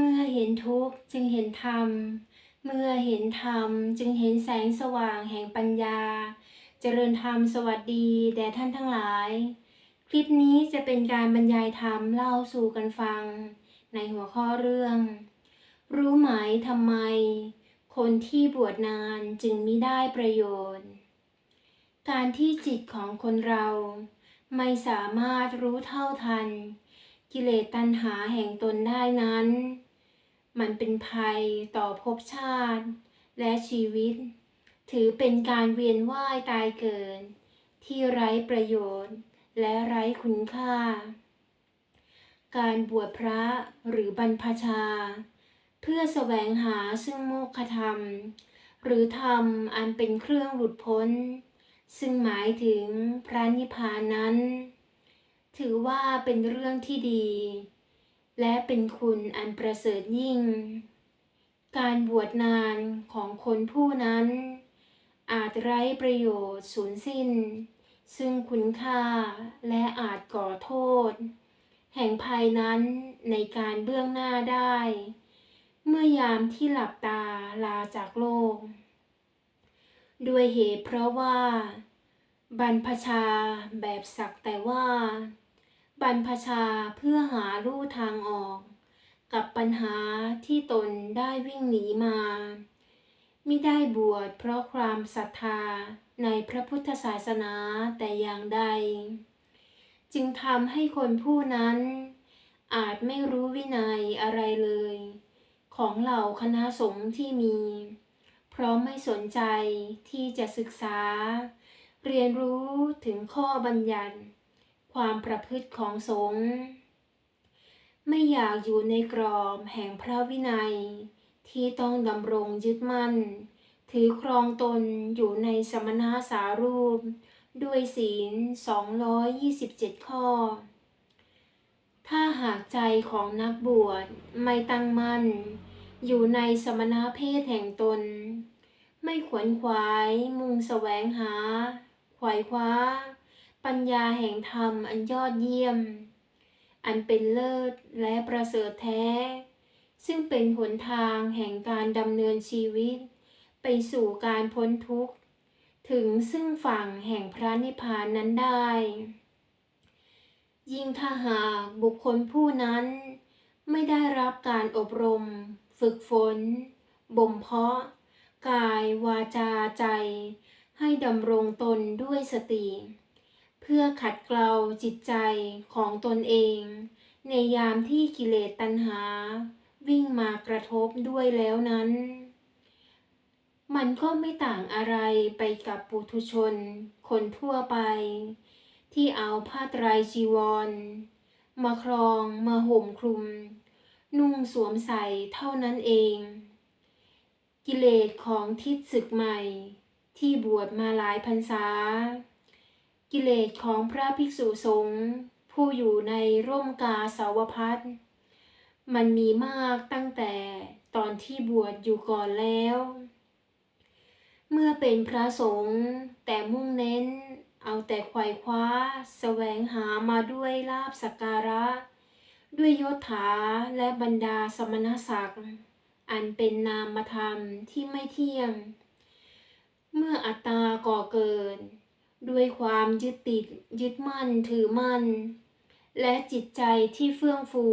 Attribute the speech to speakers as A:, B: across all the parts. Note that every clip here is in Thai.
A: มื่อเห็นทุกข์จึงเห็นธรรม เมื่อเห็นธรรมจึงเห็นแสงสว่างแห่งปัญญา เจริญธรรมสวัสดีแด่ท่านทั้งหลาย คลิปนี้จะเป็นการบรรยายธรรมเล่าสู่กันฟัง ในหัวข้อเรื่อง รู้ไหมทำไม คนที่บวชนานจึงมิได้ประโยชน์ การที่จิตของคนเราไม่สามารถรู้เท่าทัน กิเลสตัณหาแห่งตนได้นั้น มันเป็นภัยต่อภพชาติ และชีวิต ถือเป็นการเวียนว่ายตายเกิด ที่ไร้ประโยชน์ และไร้คุณค่า การบวชพระหรือบรรพชา เพื่อแสวงหาซึ่งโมฆะธรรม หรือธรรมอันเป็นเครื่องหลุดพ้น ซึ่งหมายถึงพระนิพพานนั้น ถือว่าเป็นเรื่องที่ดี และเป็นคุณอันประเสริฐยิ่ง การบวชนานของคนผู้นั้น อาจไร้ประโยชน์สูญสิ้น ซึ่งคุณค่าและอาจก่อโทษ แห่งภัยนั้นในการเบื้องหน้าได้ เมื่อยามที่หลับตาลาจากโลก ด้วยเหตุเพราะว่า บรรพชาแบบสักแต่ว่า บรรพชาเพื่อหาลู่ทางออก กับปัญหาที่ตนได้วิ่งหนีมา มิได้บวชเพราะความศรัทธาในพระพุทธศาสนาแต่อย่างใด จึงทำให้คนผู้นั้น อาจไม่รู้วินัยอะไรเลย ของเหล่าคณะสงฆ์ที่มี เพราะไม่สนใจที่จะศึกษา เรียนรู้ถึงข้อบัญญัติ ความประพฤติของสงฆ์ไม่อยากอยู่ในกรอบแห่งพระวินัย ที่ต้องดำรงยึดมั่น ถือครองตนอยู่ในสมณสารูป ด้วยศีล 227 ข้อ ถ้าหากใจของนักบวชไม่ตั้งมั่น อยู่ในสมณเพศแห่งตน ไม่ขวนขวาย มุ่งแสวงหา ขวายคว้า ปัญญาแห่งธรรมอันยอดเยี่ยม อันเป็นเลิศและประเสริฐแท้ ซึ่งเป็นหนทางแห่งการดำเนินชีวิต ไปสู่การพ้นทุกข์ ถึงซึ่งฝั่งแห่งพระนิพพานนั้นได้ ยิ่งถ้าหากบุคคลผู้นั้น ไม่ได้รับการอบรม ฝึกฝน บ่มเพาะ กายวาจาใจ ให้ดำรงตนด้วยสติ เพื่อขัดเกลาจิตใจของตนเอง ในยามที่กิเลสตัณหา วิ่งมากระทบด้วยแล้วนั้น มันก็ไม่ต่างอะไรไปกับปุถุชน คนทั่วไป ที่เอาผ้าไตรจีวร มาครองมาห่มคลุม นุ่งสวมใส่เท่านั้นเอง กิเลสของทิศศึกใหม่ ที่บวชมาหลายพรรษา กิเลสของพระภิกษุสงฆ์ผู้อยู่ในร่มกาสาวพัดมันมีมากตั้งแต่ตอนที่บวชอยู่ก่อนแล้ว เมื่อเป็นพระสงฆ์แต่มุ่งเน้นเอาแต่ไขว่คว้าแสวงหามาด้วยลาบสักการะ ด้วยยศถาและบรรดาสมณศักดิ์อันเป็นนามธรรมที่ไม่เที่ยง เมื่ออัตตาก่อเกิด ด้วยความยึดติดยึดมั่นถือมั่น และจิตใจที่เฟื่องฟู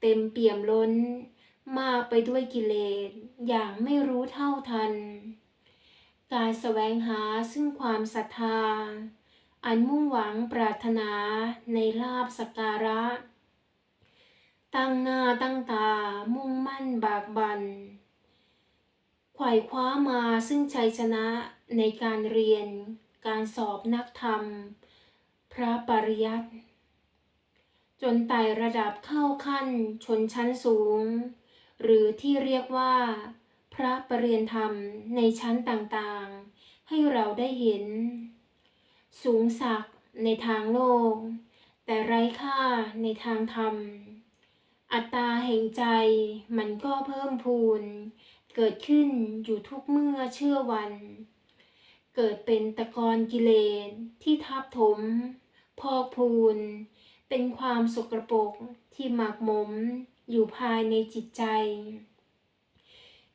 A: เต็มเปี่ยมล้น มากไปด้วยกิเลสอย่างไม่รู้เท่าทัน การแสวงหาซึ่งความศรัทธา อันมุ่งหวังปรารถนาในลาบสกการะ ตั้งหน้าตั้งตามุ่งมั่นบากบันไขว่คว้ามาซึ่งชัยชนะในการเรียน การสอบนักธรรม พระปริยัติ จนไต่ระดับเข้าขั้นชนชั้นสูง หรือที่เรียกว่า พระปรริยนธรรมในชั้นต่างๆ ให้เราได้เห็น สูงสักในทางโลก แต่ไร้ค่าในทางธรรม อัตตาแห่งใจมันก็เพิ่มพูน เกิดขึ้นอยู่ทุกเมื่อเชื่อวัน เกิดเป็นตะกอนกิเลสที่ทับถม พอกพูน เป็นความสกรปรกที่หมักหมมอยู่ภายในจิตใจ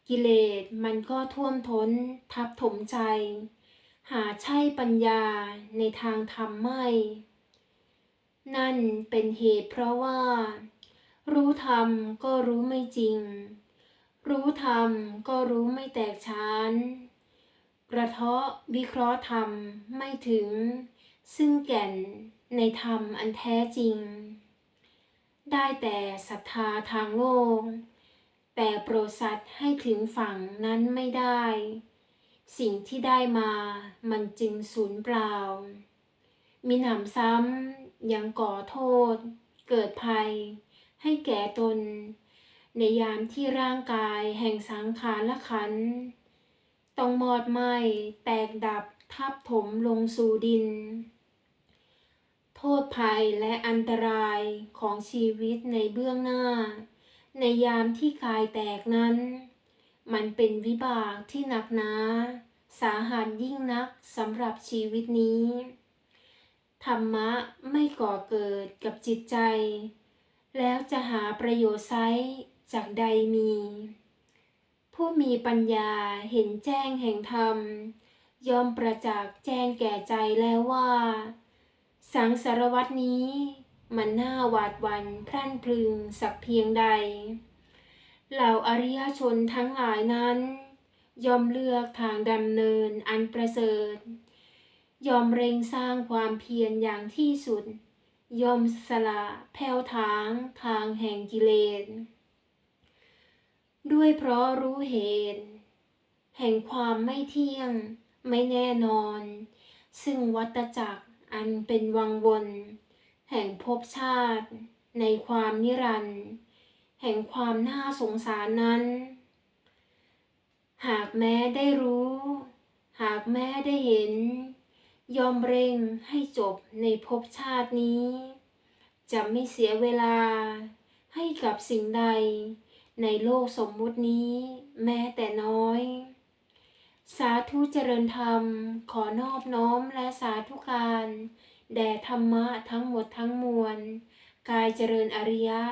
A: กิเลสมันก็ท่วมท้นทับถมใจ หาใช่ปัญญาในทางธรรมไม่ นั่นเป็นเหตุเพราะว่า รู้ธรรมก็รู้ไม่จริง รู้ธรรมก็รู้ไม่แตกฉาน กระเทาะวิเคราะห์ธรรมไม่ถึง ซึ่งแก่นในธรรมอันแท้จริง ได้แต่ศรัทธาทางโลก แต่โปรสัตว์ให้ถึงฝั่งนั้นไม่ได้ สิ่งที่ได้มามันจึงสูญเปล่า มีหนำซ้ำยังก่อโทษ เกิดภัย ให้แก่ตน ในยามที่ร่างกายแห่งสังขารละขันธ์ ต้องมอดไหมแตกดับทับถมลงสู่ดิน โทษภัยและอันตรายของชีวิตในเบื้องหน้า ในยามที่กายแตกนั้น มันเป็นวิบากที่หนักหนาสาหัสยิ่งนักสำหรับชีวิตนี้ ธรรมะไม่ก่อเกิดกับจิตใจ แล้วจะหาประโยชน์ไซจากใดมี ผู้มีปัญญาเห็นแจ้งแห่งธรรม ยอมประจักษ์แจ้งแก่ใจแล้วว่า สังสารวัตนี้มันน่าหวาดวันพรั่นพรึงสักเพียงใด เหล่าอริยชนทั้งหลายนั้น ยอมเลือกทางดำเนินอันประเสริฐ ยอมเร่งสร้างความเพียรอย่างที่สุด ยอมสละแผ่วทางทางแห่งกิเลส ด้วยเพราะรู้เหตุ แห่งความไม่เที่ยง ไม่แน่นอน ซึ่งวัตจักรอันเป็นวังวน แห่งภพชาติ ในความนิรันดร์แห่งความน่าสงสารนั้น หากแม้ได้รู้ หากแม้ได้เห็น ยอมเร่งให้จบในภพชาตินี้ จะไม่เสียเวลาให้กับสิ่งใด ในโลกสมมุตินี้แม้แต่น้อย สาธุเจริญธรรม ขอนอบน้อมและสาธุการแด่ธรรมะทั้งหมดทั้งมวล กายเจริญอริยะ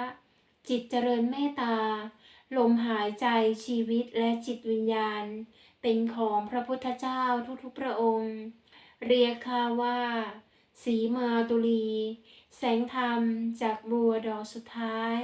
A: จิตเจริญเมตตา ลมหายใจชีวิตและจิตวิญญาณ เป็นของพระพุทธเจ้าทุกๆพระองค์ เรียกข้าว่า สีมาตุลี แสงธรรมจากบัวดอกสุดท้าย